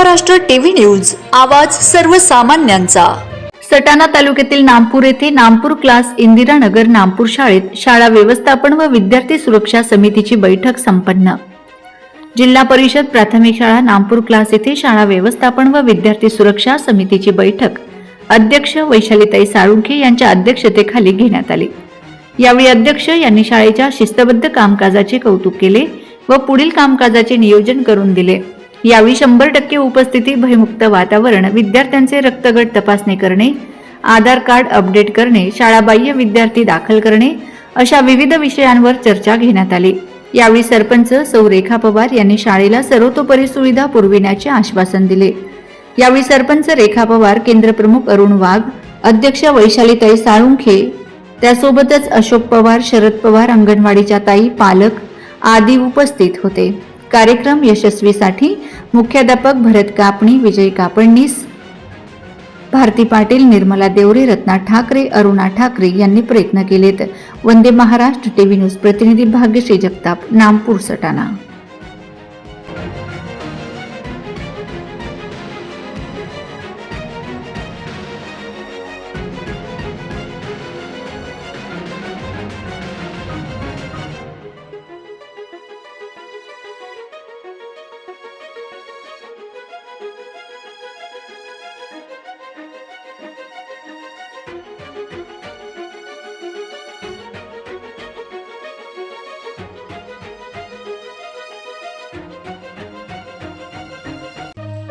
Maharashtra TV news आवाज सर्वसामान्यांचा. सटाणा तालुक्यातील नामपूर येथे नामपूर क्लास इंदिरानगर नामपूर शाळेत शाळा व्यवस्थापन व विद्यार्थी सुरक्षा समितीची बैठक संपन्न. जिल्हा परिषद प्राथमिक शाळा नामपूर क्लास येथे शाळा व्यवस्थापन व विद्यार्थी सुरक्षा समितीची बैठक अध्यक्ष वैशालीताई साळुंखे यांच्या अध्यक्षतेखाली घेण्यात आली. यावेळी अध्यक्ष यांनी शाळेच्या शिस्तबद्ध कामकाजाचे कौतुक केले व पुढील कामकाजाचे नियोजन करून दिले. यावेळी शंभर टक्के उपस्थिती भयमुक्त वातावरण विद्यार्थ्यांचे रक्तगट तपासणी करणे आधार कार्ड अपडेट करणे शाळाबाह्य विद्यार्थी दाखल करणे अशा विविध विषयांवर चर्चा घेण्यात आली. यावेळी सरपंच सौ रेखा पवार यांनी शाळेला सर्वतोपरी सुविधा पुरविण्याचे आश्वासन दिले. यावेळी सरपंच रेखा पवार केंद्रप्रमुख अरुण वाघ अध्यक्ष वैशालीताई साळुंखे त्यासोबतच अशोक पवार शरद पवार अंगणवाडीच्या ताई पालक आदी उपस्थित होते. कार्यक्रम यशस्वीसाठी मुख्याध्यापक भरत कापणी विजय कापडणीस भारती पाटील निर्मला देवरे रत्ना ठाकरे अरुणा ठाकरे यांनी प्रयत्न केलेत. वंदे महाराष्ट्र टीव्ही न्यूज प्रतिनिधी भाग्यश्री जगताप नामपूर सटाणा.